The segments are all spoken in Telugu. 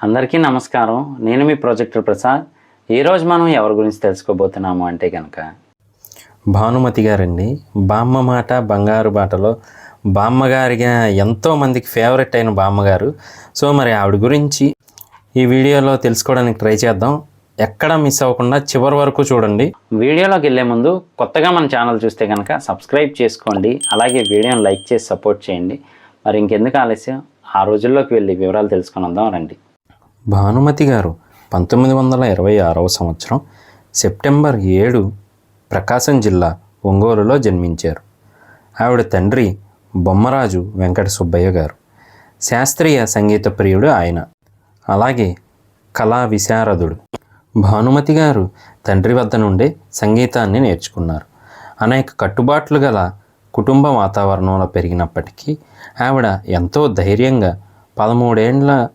అందరికీ నమస్కారం. నేను మీ ప్రొజెక్టర్ ప్రసాద్. ఈరోజు మనం ఎవరి గురించి తెలుసుకోబోతున్నాము అంటే కనుక భానుమతి గారండి. బామ్మ మాట బంగారు బాటలో బామ్మగారిగా ఎంతో మందికి ఫేవరెట్ అయిన బామ్మగారు. సో మరి ఆవిడ గురించి ఈ వీడియోలో తెలుసుకోవడానికి ట్రై చేద్దాం. ఎక్కడ మిస్ అవ్వకుండా చివరి వరకు చూడండి. వీడియోలోకి వెళ్ళే ముందు కొత్తగా మన ఛానల్ చూస్తే కనుక సబ్స్క్రైబ్ చేసుకోండి. అలాగే వీడియోని లైక్ చేసి సపోర్ట్ చేయండి. మరి ఇంకెందుకు ఆలస్యం? ఆ రోజుల్లోకి వెళ్ళి వివరాలు తెలుసుకుని వద్దాం రండి. భానుమతి గారు పంతొమ్మిది వందల ఇరవై ఆరవ సంవత్సరం సెప్టెంబర్ ఏడు ప్రకాశం జిల్లా ఒంగోలులో జన్మించారు. ఆవిడ తండ్రి బొమ్మరాజు వెంకట సుబ్బయ్య గారు. శాస్త్రీయ సంగీత ప్రియుడు ఆయన. అలాగే కళా విశారదుడు. భానుమతి గారు తండ్రి వద్ద నుండే సంగీతాన్ని నేర్చుకున్నారు. అనేక కట్టుబాట్లు గల కుటుంబ వాతావరణంలో పెరిగినప్పటికీ ఆవిడ ఎంతో ధైర్యంగా పదమూడేండ్ల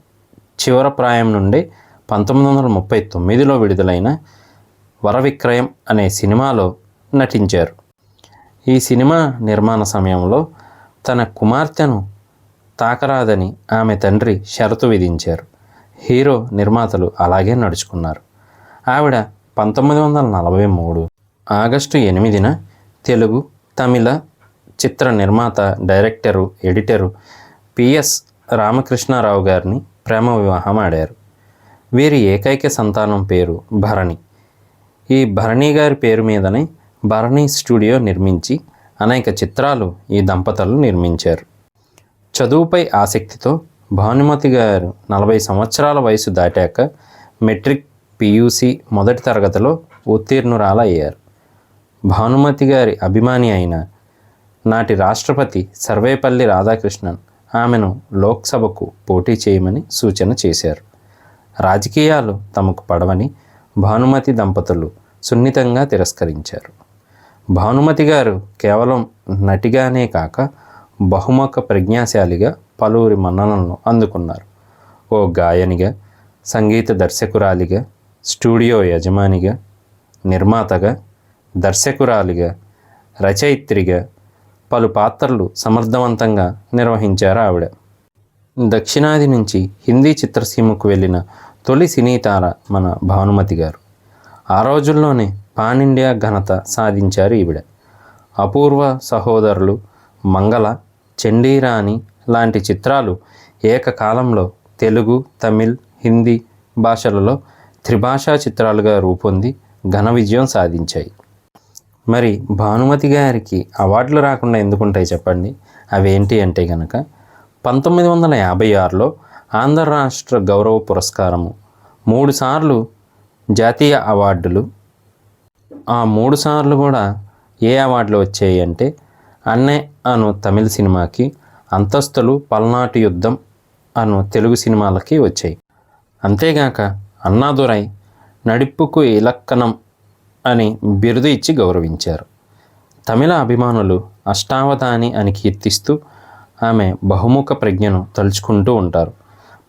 చివర ప్రాయం నుండి పంతొమ్మిది వందల ముప్పై తొమ్మిదిలో విడుదలైన వరవిక్రయం అనే సినిమాలో నటించారు. ఈ సినిమా నిర్మాణ సమయంలో తన కుమార్తెను తాకరాదని ఆమె తండ్రి షరతు విధించారు. హీరో నిర్మాతలు అలాగే నడుచుకున్నారు. ఆవిడ పంతొమ్మిది వందల నలభై మూడు ఆగస్టు ఎనిమిదిన తెలుగు తమిళ చిత్ర నిర్మాత డైరెక్టరు ఎడిటరు పిఎస్ రామకృష్ణారావు గారిని ప్రేమ వివాహం ఆడారు. వీరి ఏకైక సంతానం పేరు భరణి. ఈ భరణి గారి పేరు మీదనే భరణి స్టూడియో నిర్మించి అనేక చిత్రాలు ఈ దంపతులు నిర్మించారు. చదువుపై ఆసక్తితో భానుమతి గారు నలభై సంవత్సరాల వయసు దాటాక మెట్రిక్ పియూసి మొదటి తరగతిలో ఉత్తీర్ణురాలయ్యారు. భానుమతి గారి అభిమాని అయిన నాటి రాష్ట్రపతి సర్వేపల్లి రాధాకృష్ణన్ ఆమెను లోక్సభకు పోటీ చేయమని సూచన చేశారు. రాజకీయాలు తమకు పడవని భానుమతి దంపతులు సున్నితంగా తిరస్కరించారు. భానుమతి గారు కేవలం నటిగానే కాక బహుముఖ ప్రజ్ఞాశాలిగా పలువురి మన్ననలను అందుకున్నారు. ఓ గాయనిగా సంగీత దర్శకురాలిగా స్టూడియో యజమానిగా నిర్మాతగా దర్శకురాలిగా రచయిత్రిగా పలు పాత్రలు సమర్థవంతంగా నిర్వహించారు ఆవిడ. దక్షిణాది నుంచి హిందీ చిత్రసీమకు వెళ్ళిన తొలి సినీ తార మన భానుమతి గారు. ఆ రోజుల్లోనే పాన్ ఇండియా ఘనత సాధించారు ఈవిడ. అపూర్వ సహోదరులు మంగళ చండీరాణి లాంటి చిత్రాలు ఏకకాలంలో తెలుగు తమిళ్ హిందీ భాషలలో త్రిభాషా చిత్రాలుగా రూపొంది ఘన విజయం సాధించాయి. మరి భానుమతి గారికి అవార్డులు రాకుండా ఎందుకుంటాయి చెప్పండి? అవేంటి అంటే కనుక పంతొమ్మిది వందల యాభై ఆరులో ఆంధ్ర రాష్ట్ర గౌరవ పురస్కారము మూడుసార్లు జాతీయ అవార్డులు. ఆ మూడు సార్లు కూడా ఏ అవార్డులు వచ్చాయి అంటే అన్నే అను తమిళ సినిమాకి అంతస్తులు పల్నాటి యుద్ధం అను తెలుగు సినిమాలకి వచ్చాయి. అంతేగాక అన్నాదురై నడిప్పుకు ఇలక్కనం అని బిరుదు ఇచ్చి గౌరవించారు. తమిళ అభిమానులు అష్టావధాని అని కీర్తిస్తూ ఆమె బహుముఖ ప్రజ్ఞను తలుచుకుంటూ ఉంటారు.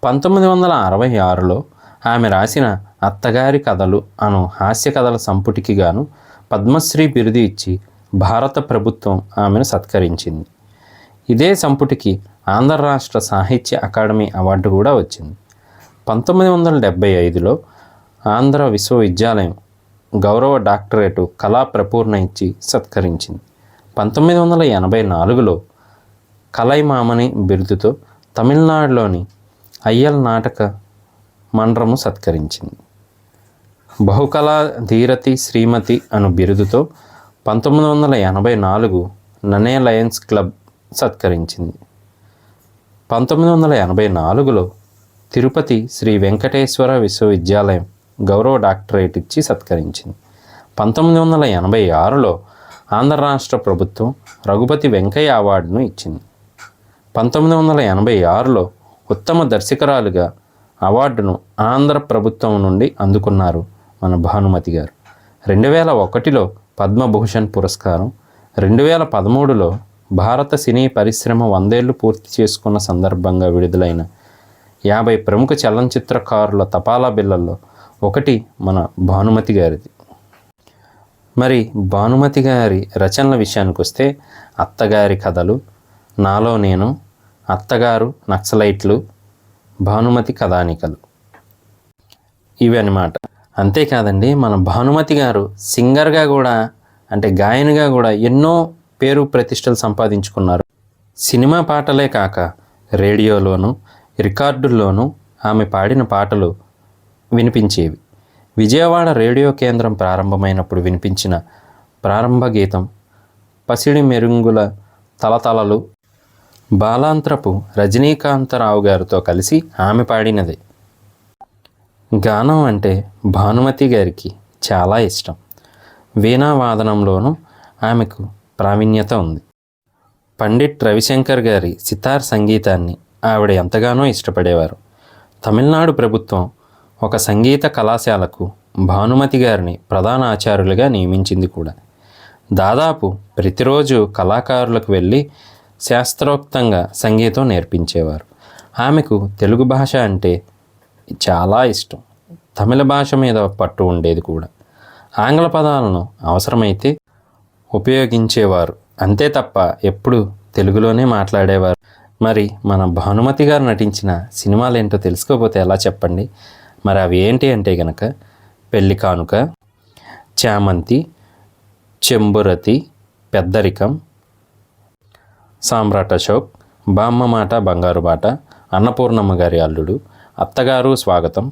పంతొమ్మిది వందల అరవై ఆరులో ఆమె రాసిన అత్తగారి కథలు అను హాస్య కథల సంపుటికి గాను పద్మశ్రీ బిరుదు ఇచ్చి భారత ప్రభుత్వం ఆమెను సత్కరించింది. ఇదే సంపుటికి ఆంధ్ర రాష్ట్ర సాహిత్య అకాడమీ అవార్డు కూడా వచ్చింది. పంతొమ్మిది వందల డెబ్భై ఐదులో ఆంధ్ర విశ్వవిద్యాలయం గౌరవ డాక్టరేటు కళా ప్రపూర్ణ ఇచ్చి సత్కరించింది. పంతొమ్మిది వందల ఎనభై నాలుగులో కలైమామని బిరుదుతో తమిళనాడులోని అయ్యల్ నాటక మండ్రము సత్కరించింది. బహుకళా ధీరతి శ్రీమతి అను బిరుదుతో పంతొమ్మిది వందల ఎనభై నాలుగు ననే లయన్స్ క్లబ్ సత్కరించింది. పంతొమ్మిది వందల ఎనభై నాలుగులో తిరుపతి శ్రీ వెంకటేశ్వర విశ్వవిద్యాలయం గౌరవ డాక్టరేట్ ఇచ్చి సత్కరించింది. పంతొమ్మిది వందల ఎనభై ఆరులో ఆంధ్ర రాష్ట్ర ప్రభుత్వం రఘుపతి వెంకయ్య అవార్డును ఇచ్చింది. పంతొమ్మిది వందల ఎనభై ఆరులో ఉత్తమ దర్శకురాలుగా అవార్డును ఆంధ్ర ప్రభుత్వం నుండి అందుకున్నారు మన భానుమతి గారు. రెండు వేల ఒకటిలో పద్మభూషణ్ పురస్కారం రెండు వేల పదమూడులో భారత సినీ పరిశ్రమ వందేళ్ళు పూర్తి చేసుకున్న సందర్భంగా విడుదలైన యాభై ప్రముఖ చలనచిత్రకారుల తపాలా బిళ్ళల్లో ఒకటి మన భానుమతి గారిది. మరి భానుమతి గారి రచనల విషయానికి వస్తే అత్తగారి కథలు నాలో నేను అత్తగారు నక్సలైట్లు భానుమతి కథానికలు. ఇవి అన్నమాట. అంతేకాదండి మన భానుమతి గారు సింగర్గా కూడా అంటే గాయనిగా కూడా ఎన్నో పేరు ప్రతిష్టలు సంపాదించుకున్నారు. సినిమా పాటలే కాక రేడియోలోను రికార్డుల్లోనూ ఆమె పాడిన పాటలు వినిపించేవి. విజయవాడ రేడియో కేంద్రం ప్రారంభమైనప్పుడు వినిపించిన ప్రారంభ గీతం పసిడి మెరుంగుల తలతలలు బాలాంత్రపు రజనీకాంతరావు గారితో కలిసి ఆమె పాడినది. గానం అంటే భానుమతి గారికి చాలా ఇష్టం. వీణావాదనంలోనూ ఆమెకు ప్రావీణ్యత ఉంది. పండిట్ రవిశంకర్ గారి సితార్ సంగీతాన్ని ఆవిడ ఎంతగానో ఇష్టపడేవారు. తమిళనాడు ప్రభుత్వం ఒక సంగీత కళాశాలకు భానుమతి గారిని ప్రధాన ఆచార్యులుగా నియమించింది కూడా. దాదాపు ప్రతిరోజు కళాకారులకు వెళ్ళి శాస్త్రోక్తంగా సంగీతం నేర్పించేవారు. ఆమెకు తెలుగు భాష అంటే చాలా ఇష్టం. తమిళ భాష మీద పట్టు ఉండేది కూడా. ఆంగ్ల పదాలను అవసరమైతే ఉపయోగించేవారు. అంతే తప్ప ఎప్పుడు తెలుగులోనే మాట్లాడేవారు. మరి మన భానుమతి గారు నటించిన సినిమాలు ఏంటో తెలుసుకోకపోతే ఎలా చెప్పండి? మరి అవి ఏంటి అంటే గనక పెళ్ళి కానుక చామంతి చెంబురతి పెద్దరికం సామ్రాట్ అశోక్ బామ్మ మాట బంగారు బాట అన్నపూర్ణమ్మ గారి అల్లుడు అత్తగారు స్వాగతం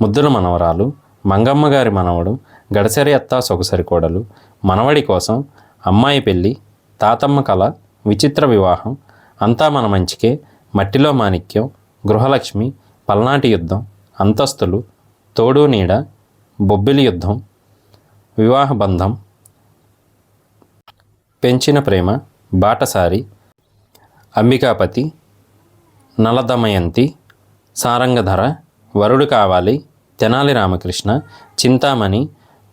ముద్దుల మనవరాలు మంగమ్మ గారి మనవడు గడసరి అత్త సొగసరి కోడలు మనవడి కోసం అమ్మాయి పెళ్ళి తాతమ్మ కళ విచిత్ర వివాహం అంతా మన మంచికే మట్టిలో మాణిక్యం గృహలక్ష్మి పల్నాటి యుద్ధం అంతస్తులు తోడు నీడ బొబ్బిలి యుద్ధం వివాహ బంధం పెంచిన ప్రేమ బాటసారి అంబికాపతి నలదమయంతి సారంగధర వరుడు కావాలి తెనాలి రామకృష్ణ చింతామణి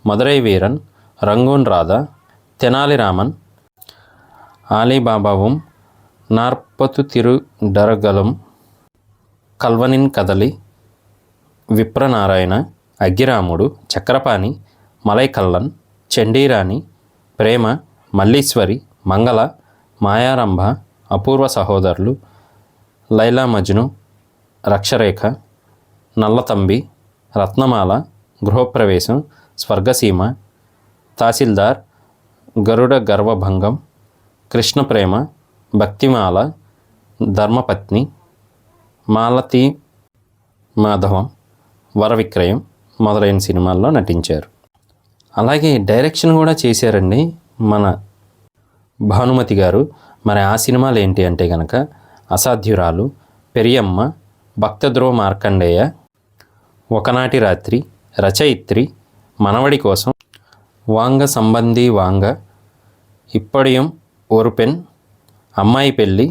మదురై వీరన్ రంగూన్ రాధ తెనాలి రామన్ ఆలీబాబావుం నార్పతు తిరు డరగలం కల్వనిన్ కదలి విప్రనారాయణ అగ్గిరాముడు చక్రపాణి మలైకల్లన్ చండీరాణి ప్రేమ మల్లీశ్వరి మంగళ మాయారంభ అపూర్వ సహోదరులు లైలా మజ్ను రక్షరేఖ నల్లతంబి రత్నమాల గృహప్రవేశం స్వర్గసీమ తహసీల్దార్ గరుడ గర్వభంగం కృష్ణప్రేమ భక్తిమాల ధర్మపత్ని మాలతి మాధవం. వరవిక్రయం మొదలైన సినిమాల్లో నటించారు. అలాగే డైరెక్షన్ కూడా చేశారండి మన భానుమతి గారు. మరి ఆ సినిమాలు ఏంటి అంటే కనుక అసాధ్యురాలు పెరియమ్మ భక్తధ్రువ మార్కండేయ ఒకనాటి రాత్రి రచయిత్రి మనవడి కోసం వాంగ సంబంధి వాంగ ఇప్పడియం ఓరుపెన్ అమ్మాయి పెళ్ళి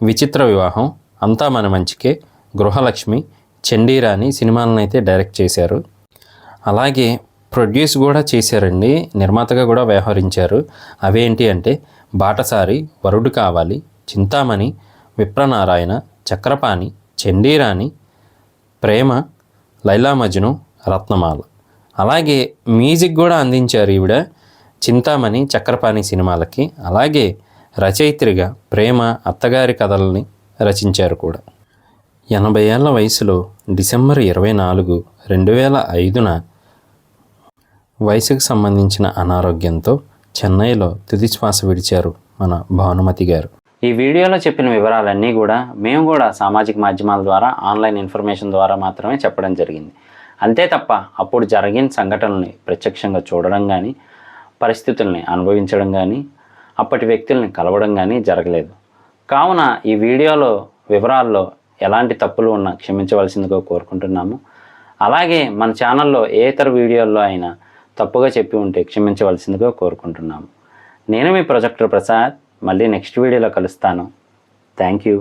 విచిత్ర వివాహం అంతా మన మంచికే గృహలక్ష్మి చండీరాని సినిమాలను అయితే డైరెక్ట్ చేశారు. అలాగే ప్రొడ్యూస్ కూడా చేశారండి నిర్మాతగా కూడా వ్యవహరించారు. అవేంటి అంటే బాటసారి వరుడు కావాలి చింతామణి విప్రనారాయణ చక్రపాణి చండీరాణి ప్రేమ లైలా మజ్ను రత్నమాల. అలాగే మ్యూజిక్ కూడా అందించారు ఈవిడ చింతామణి చక్రపాణి సినిమాలకి. అలాగే రచయిత్రిగా ప్రేమ అత్తగారి కథలని రచించారు కూడా. ఎనభై ఏళ్ళ వయసులో డిసెంబర్ ఇరవై నాలుగు రెండు వేల ఐదున వయసుకు సంబంధించిన అనారోగ్యంతో చెన్నైలో తుది శ్వాస విడిచారు మన భానుమతి గారు. ఈ వీడియోలో చెప్పిన వివరాలన్నీ కూడా మేము కూడా సామాజిక మాధ్యమాల ద్వారా ఆన్లైన్ ఇన్ఫర్మేషన్ ద్వారా మాత్రమే చెప్పడం జరిగింది. అంతే తప్ప అప్పుడు జరిగిన సంఘటనల్ని ప్రత్యక్షంగా చూడడం కానీ పరిస్థితుల్ని అనుభవించడం కానీ అప్పటి వ్యక్తుల్ని కలవడం కానీ జరగలేదు. కావున ఈ వీడియోలో వివరాల్లో ఎలాంటి తప్పులు ఉన్నా క్షమించవలసిందిగా కోరుకుంటున్నాము. అలాగే మన ఛానల్లో ఏ ఇతర వీడియోల్లో అయినా తప్పుగా చెప్పి ఉంటే క్షమించవలసిందిగా కోరుకుంటున్నాము. నేను మీ ప్రొజెక్టర్ ప్రసాద్. మళ్ళీ నెక్స్ట్ వీడియోలో కలుస్తాను. Thank you.